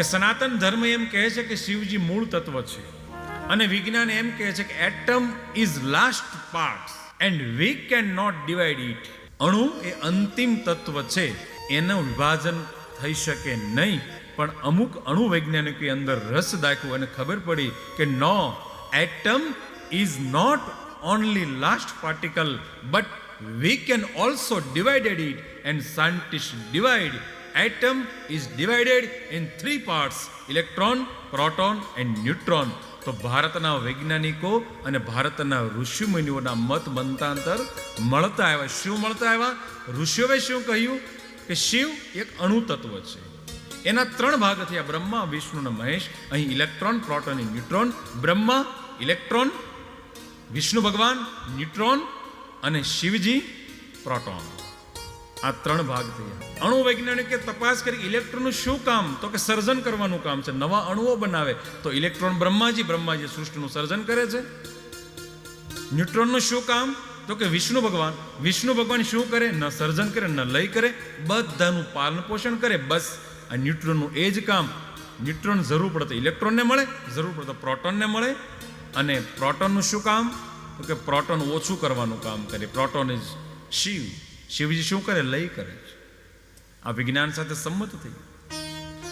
કે સનાતન ધર્મ એમ કહે છે કે શિવજી મૂળ તત્વ છે. અને વિજ્ઞાન એમ કહે છે કે atom is last part and we can not divide it અણુ એ અંતિમ તત્વ છે. એનું વિભાજન થઈ શકે નહીં. પણ અમુક અણુ વૈજ્ઞાનિકો અંદર રસ દાખ્યો અને ખબર પડી કે no atom is not only last particle but we can also divided it and scientist divide atom is divided in three parts, electron, proton, and neutron. તો ભારતના વૈજ્ઞાનિકો અને ભારતના ઋષિમુનિઓના મત મંતાંતર મળતા આવ્યા. શું મળતા આવ્યા? ઋષિઓએ શું કહ્યું? કે શિવ એક અણુ તત્વ છે. એના ત્રણ ભાગ થયા બ્રહ્મા, વિષ્ણુ અને મહેશ. અહીં ઇલેક્ટ્રોન પ્રોટોન અને ન્યુટ્રોન બ્રહ્મા ઇલેક્ટ્રોન વિષ્ણુ ભગવાન ન્યુટ્રોન અને શિવજી પ્રોટોન આ ત્રણ ભાગ થયા. અણુ વૈજ્ઞાનિકે તપાસ કરી, ઇલેક્ટ્રોનનું શું કામ? તો કે સર્જન કરવાનું કામ છે. નવા અણુઓ બનાવે. તો ઇલેક્ટ્રોન બ્રહ્માજી બ્રહ્માજી સૃષ્ટિનું સર્જન કરે છે. ન્યુટ્રોનનું શું કામ? તો કે વિષ્ણુ ભગવાન. વિષ્ણુ ભગવાન શું કરે? ન સર્જન કરે, ન લય કરે. બધાનું પાલન પોષણ કરે. બસ. આ ન્યુટ્રોનનું એ જ કામ. ન્યુટ્રોન જરૂર પડે તો ઇલેક્ટ્રોનને મળે, જરૂર પડે તો પ્રોટોનને મળે. અને પ્રોટોનનું શું કામ? તો કે પ્રોટોન ઓછું કરવાનું કામ કરે. Proton is Shiv. શિવજી શું કરે? લય કરે આ વિજ્ઞાન સાથે સંમત થઈ